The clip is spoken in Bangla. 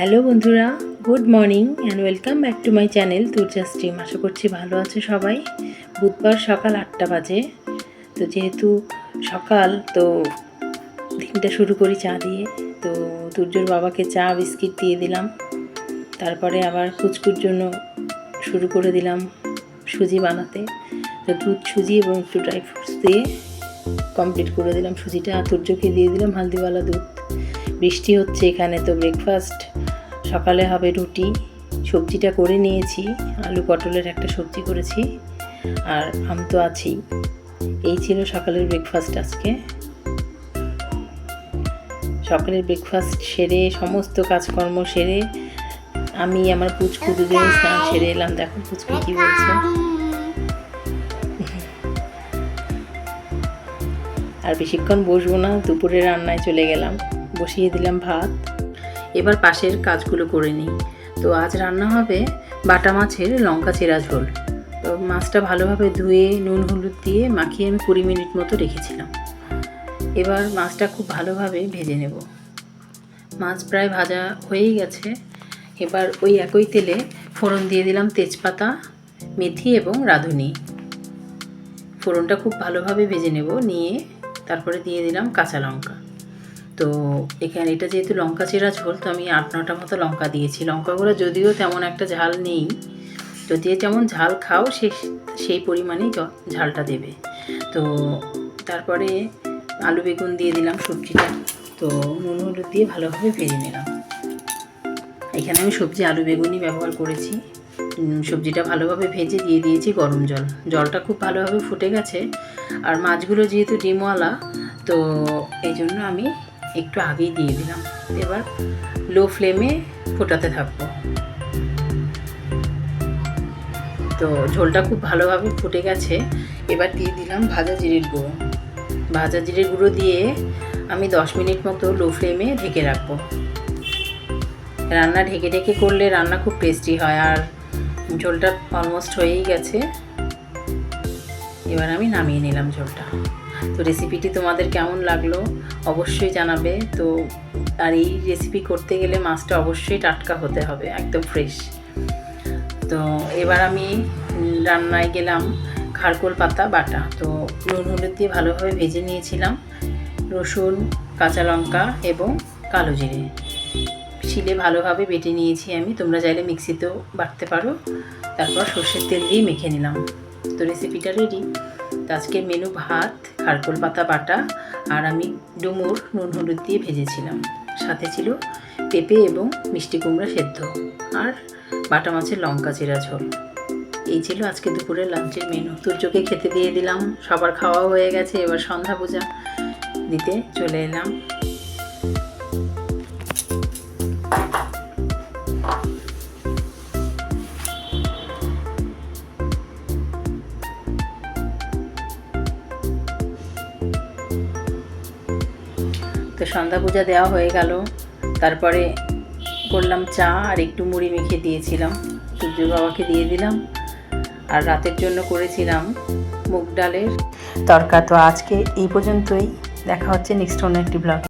হ্যালো বন্ধুরা, good morning and welcome back to my channel Turja stream আশা করছি ভালো আছে সবাই। বুধবার সকাল আটটা বাজে। তো যেহেতু সকাল, তো দিনটা শুরু করি চা দিয়ে। তো তুর্যর বাবাকে চা, বিস্কিট দিয়ে দিলাম। তারপরে আবার কুচকুর জন্য শুরু করে দিলাম সুজি বানাতে। তো দুধ, সুজি এবং একটু ড্রাই ফ্রুটস দিয়ে কমপ্লিট করে দিলাম সুজিটা। তুর্যকে দিয়ে দিলাম হালদিওয়ালা দুধ। বৃষ্টি হচ্ছে এখানে, তো ব্রেকফাস্ট সকালে হবে রুটি। সবজিটা করে নিয়েছি, আলু পটলের একটা সবজি করেছি, আর আম তো আছেই। এই ছিল সকালের ব্রেকফাস্ট আজকে। সকালের ব্রেকফাস্ট সেরে, সমস্ত কাজকর্ম সেরে, আমি আমার পুচকু দুদিন স্নান সেরে এলাম। দেখো পুচকু কি বলছে। আর বেশিক্ষণ বসবো না, দুপুরে রান্নায় চলে গেলাম। বসিয়ে দিলাম ভাত। এবার পাশের কাজগুলো করে নিই। তো আজ রান্না হবে বাটা মাছের লঙ্কা চেরা ঝোল। তো মাছটা ভালোভাবে ধুয়ে নুন, হলুদ দিয়ে মাখিয়ে আমি কুড়ি মিনিট মতো রেখেছিলাম। এবার মাছটা খুব ভালোভাবে ভেজে নেব। মাছ প্রায় ভাজা হয়েই গেছে। এবার ওই একই তেলে ফোড়ন দিয়ে দিলাম তেজপাতা, মেথি এবং রাঁধুনি। ফোড়নটা খুব ভালোভাবে ভেজে নেব, নিয়ে তারপরে দিয়ে দিলাম কাঁচা লঙ্কা। তো এখানে এটা যেহেতু লঙ্কা চেরা ঝোল, তো আমি আট নটা মতো লঙ্কা দিয়েছি। লঙ্কাগুলো যদিও তেমন একটা ঝাল নেই যদি যেমন ঝাল খাও, সে সেই পরিমাণেই ঝালটা দেবে। তো তারপরে আলু বেগুন দিয়ে দিলাম সবজিটা, তো নুন, হলুদ দিয়ে ভালোভাবে ভেজে নিলাম। এখানে আমি সবজি আলু বেগুনই ব্যবহার করেছি। সবজিটা ভালোভাবে ভেজে দিয়ে দিয়েছি গরম জল। জলটা খুব ভালোভাবে ফুটে গেছে। আর মাছগুলো যেহেতু ডিমওয়ালা, তো এই জন্য আমি একটু আগেই দিয়ে দিলাম। এবার লো ফ্লেমে ফোটাতে থাকব। তো ঝোলটা খুব ভালোভাবে ফুটে গেছে। এবার দিয়ে দিলাম ভাজা জিরের গুঁড়ো। ভাজা জিরের গুঁড়ো দিয়ে আমি দশ মিনিট মতো লো ফ্লেমে ঢেকে রাখব। রান্না ঢেকে ঢেকে করলে রান্না খুব টেস্টি হয় আর ঝোলটা অলমোস্ট হয়েই গেছে। এবার আমি নামিয়ে নিলাম ঝোলটা। তো রেসিপিটি তোমাদের কেমন লাগল অবশ্যই জানাবে। তো আর এই রেসিপি করতে গেলে মাছটা অবশ্যই টাটকা হতে হবে, একদম ফ্রেশ তো এবার আমি রান্নায় গেলাম খারকোল পাতা, বাটা। তো নুন, হলুদ দিয়ে ভালোভাবে ভেজে নিয়েছিলাম। রসুন, কাঁচা লঙ্কা এবং কালো জিরে। শিলে ভালোভাবে বেটে নিয়েছি আমি। তোমরা চাইলে মিক্সিতেও বাটতে পারো। তারপর সর্ষের তেল দিয়ে মেখে নিলাম। তো রেসিপিটা রেডি তো আজকে মেনু ভাত খারকোল পাতা, বাটা আর আমি ডুমুর নুন হলুদ দিয়ে ভেজেছিলাম। সাথে ছিল পেঁপে এবং মিষ্টি কুমড়া সেদ্ধ আর বাটা মাছের লঙ্কা চিরা ঝোল। এই ছিল আজকে দুপুরের লাঞ্চের মেনু সূর্যকে খেতে দিয়ে দিলাম, সবার খাওয়া হয়ে গেছে, এবার সন্ধ্যা পূজা দিতে চলে এলাম। তো সন্ধ্যা পূজা দেওয়া হয়ে গেল। তারপরে করলাম চা আর একটু মুড়ি মেখে দিয়েছিলাম। সূর্য বাবাকে দিয়ে দিলাম। আর রাতের জন্য করেছিলাম মুগ ডালের তরকা। তো আজকে এই পর্যন্তই। দেখা হচ্ছে নেক্সট অন্য একটি ব্লগে